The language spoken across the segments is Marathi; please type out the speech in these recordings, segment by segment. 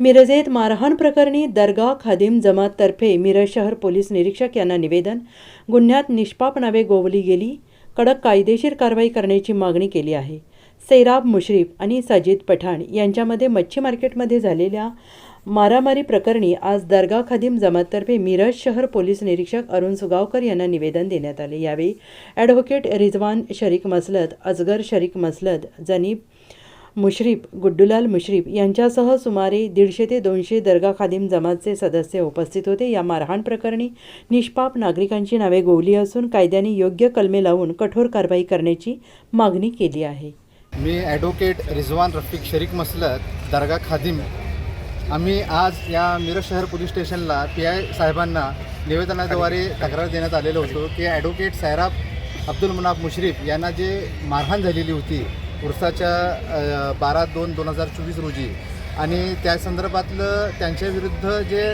मिरजेत मारहाण प्रकरणी दर्गा खादिम जमाततर्फे मिरज शहर पोलीस निरीक्षक यांना निवेदन. गुन्ह्यात निष्पाप नावे गोवली गेली. कडक कायदेशीर कारवाई करण्याची मागणी केली आहे. सैराब मुश्रीफ आणि साजिद पठाण यांच्यामध्ये मच्छी मार्केटमध्ये झालेल्या मारामारी प्रकरणी आज दर्गा खादिम जमाततर्फे मिरज शहर पोलीस निरीक्षक अरुण सुगावकर यांना निवेदन देण्यात आले. यावेळी ॲडव्होकेट रिजवान शरीक मसलत अजगर शरीक मसलत जनीब मुश्रीफ गुड्डूलाल मुश्रीफ यांच्यासह सुमारे दीडशे ते दोनशे दर्गा खादिम जमातचे सदस्य उपस्थित होते. या मारहाण प्रकरणी निष्पाप नागरिकांची नावे गोवली असून कायद्याने योग्य कलमे लावून कठोर कारवाई करण्याची मागणी केली आहे. मी ॲडव्होकेट रिझवान रफिक शरीक मसलत दर्गा खादिम. आम्ही आज या मिरज शहर पोलीस स्टेशनला पी आय साहेबांना निवेदनाद्वारे तक्रार देण्यात आलेलो होतो की ॲडव्होकेट सैराब अब्दुल मुनाफ मुश्रीफ यांना जे मारहाण झालेली होती उर्साच्या बारा दोन दोन हजार चोवीस रोजी. आणि त्या संदर्भातलं त्यांच्याविरुद्ध जे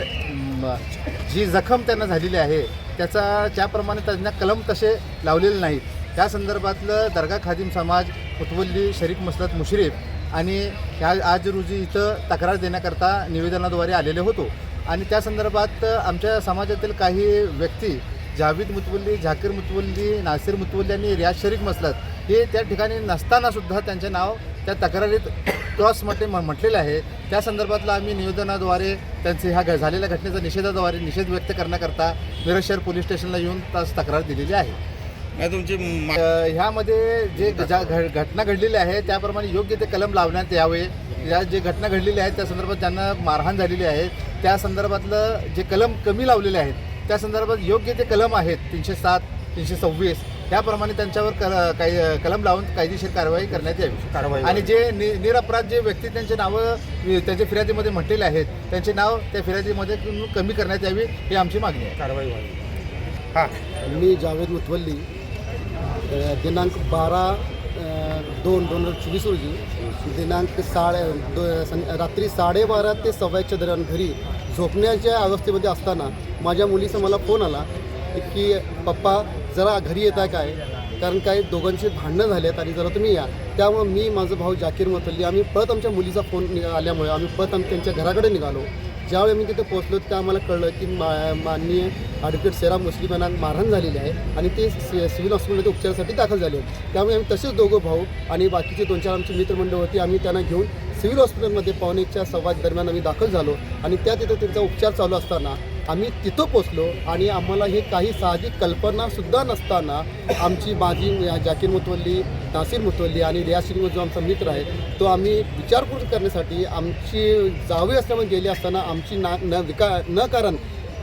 जी जखम त्यांना झालेली आहे त्याचा ज्याप्रमाणे त्यांना कलम तसे लावलेले नाहीत त्या संदर्भातलं दर्गा खादिम समाज मुतवल्ली शरीफ मसलत मुश्रीफ आणि ह्या आज रोजी इथं तक्रार देण्याकरता निवेदनाद्वारे आलेले होतो. आणि त्या संदर्भात आमच्या समाजातील काही व्यक्ती जावेद मुतवल्ली झाकीर मुतवल्ली नासिर मुतवल्ली आणि रियाज शरीफ मसलत हे त्या ठिकाणी नसतानासुद्धा त्यांचे नाव त्या तक्रारीत क्रॉस म्हटले म्हटलेलं आहे. त्या संदर्भातलं आम्ही निवेदनाद्वारे त्यांचे ह्या घ- झालेल्या घटनेचा निषेधाद्वारे निषेध व्यक्त करण्याकरता मिरज शहर पोलीस स्टेशनला येऊन तास तक्रार दिलेली आहे. नाही तुमची मा- अ, ह्यामध्ये जे ज्या घ- घटना घडलेली आहे त्याप्रमाणे योग्य ते कलम लावण्यात यावे. या जे घटना घडलेली आहेत त्या संदर्भात ज्यांना मारहाण झालेली आहे. त्या संदर्भातलं जे कलम कमी लावलेले आहेत त्या संदर्भात योग्य ते कलम आहेत तीनशे सात तीनशे सव्वीस. त्याप्रमाणे त्यांच्यावर कल काही कलम लावून कायदेशीर कारवाई करण्यात यावी. कारवाई आणि जे नि निरपराध जे व्यक्ती त्यांचे नावं त्यांच्या फिर्यादीमध्ये म्हटलेले आहेत त्यांचे नाव त्या फिर्यादीमध्ये कमी करण्यात यावी ही आमची मागणी आहे. कारवाई व्हावी. हां. मी जावेद मुतवल्ली अ, दिनांक बारा दोन दोन हजार चोवीस रोजी दिनांक साडे दो सं रात्री साडेबारा ते सव्वाच्या दरम्यान घरी झोपण्याच्या अवस्थेमध्ये असताना माझ्या मुलीचा मला फोन आला. की पप्पा जरा घरी येत आहे काय? कारण काय दोघांची भांडणं झाली आहेत आणि जरा तुम्ही या. त्यामुळं मी माझं भाऊ जाकीर मतल्ली आम्ही परत आमच्या मुलीचा फोन आल्यामुळे आम्ही परत आम्ही त्यांच्या घराकडे निघालो. ज्यावेळी मी तिथे पोहोचलो त्या आम्हाला कळलं की मा माननीय ॲडव्होकेट सेरा मुस्लिम यांना मारहाण झालेली आहे आणि ते सिव्हिल हॉस्पिटलमध्ये उपचारासाठी दाखल झाले आहेत. त्यामुळे आम्ही तसेच दोघं भाऊ आणि बाकीचे दोन चार आमचे मित्रमंडळ होते आम्ही त्यांना घेऊन सिव्हिल हॉस्पिटलमध्ये पाहुणेच्या संवाद दरम्यान आम्ही दाखल झालो. आणि त्या तिथं त्यांचा उपचार चालू असताना आम्ही तिथं पोचलो आणि आम्हाला हे काही साहजिक कल्पनासुद्धा नसताना आमची माझी जाकीर मुतवल्ली नासिर मुतवल्ली आणि रिया शरीफ जो आमचा मित्र आहे तो आम्ही विचारपूस करण्यासाठी आमची जावे असल्यामुळे गेली असताना आमची ना न विका न कारण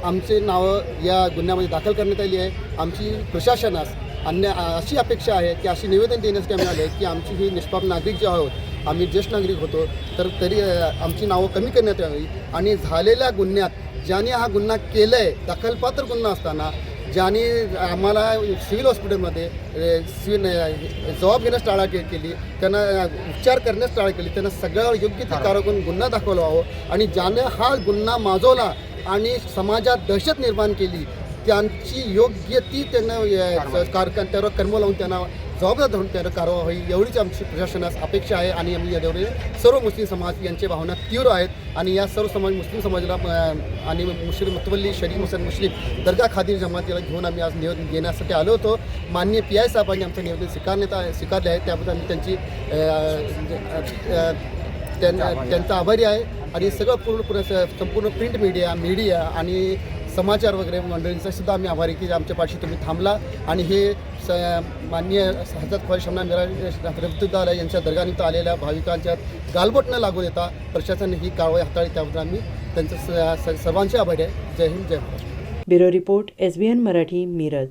आमचे नावं या गुन्ह्यामध्ये दाखल करण्यात आली आहे. आमची प्रशासनास अन्य अशी अपेक्षा आहे की अशी निवेदन देण्यासाठी आम्ही आले की आमची ही निष्पाप नागरिक जे आहोत आम्ही ज्येष्ठ नागरिक होतो तर तरी आमची नावं कमी करण्यात यावी आणि झालेल्या गुन्ह्यात ज्याने हा गुन्हा केला आहे दखलपात्र गुन्हा असताना ज्याने आम्हाला सिव्हिल हॉस्पिटलमध्ये सिव्हिल जबाब घेण्यास टाळा के- केली त्यांना उपचार करण्यास टाळा केली त्यांना सगळ्यावर योग्य ते कारवाई करून गुन्हा दाखवला हवं आणि ज्याने हा गुन्हा माजवला आणि समाजात दहशत निर्माण केली त्यांची योग्य ती त्यांना अ, कार त्यावर कर्म लावून त्यांना जबाबदार धरून त्यावर कारवाई एवढीच आमची प्रशासनास अपेक्षा आहे आणि आम्ही याद्वारे सर्व मुस्लिम समाज यांच्या भावना तीव्र आहेत आणि या सर्व समाज मुस्लिम समाजाला आणि मुस्लिम मुतवल्ली शरीफ मुस्लिम मुस्लिम दर्गा खादी जमातीला घेऊन आम्ही आज निवेदन देण्यासाठी आलो होतो. माननीय पी आय साहेबांनी आमचं निवेदन स्वीकारण्यात स्वीकारले आहे. त्याबद्दल आम्ही त्यांची त्यांचा आभारी आहे. आणि सगळं पूर्ण पूर्ण स- संपूर्ण प्रिंट मीडिया मीडिया आणि समाचार वगैरे मंडळींचा सुद्धा आम्ही आभारी की आमच्या पाठशी तुम्ही थांबला. आणि हे स माननीय हजरत ख्वाज शमना मिरा यांच्या दर्गानिमित्त आलेल्या भाविकांच्या गालबोट न लागू देता प्रशासनाने ही कारवाई हाताळली त्याबद्दल आम्ही त्यांचं स- सर्वांचे आभारी आहे. जय हिंद जय Maharashtra bureau report S B N Marathi Miraj.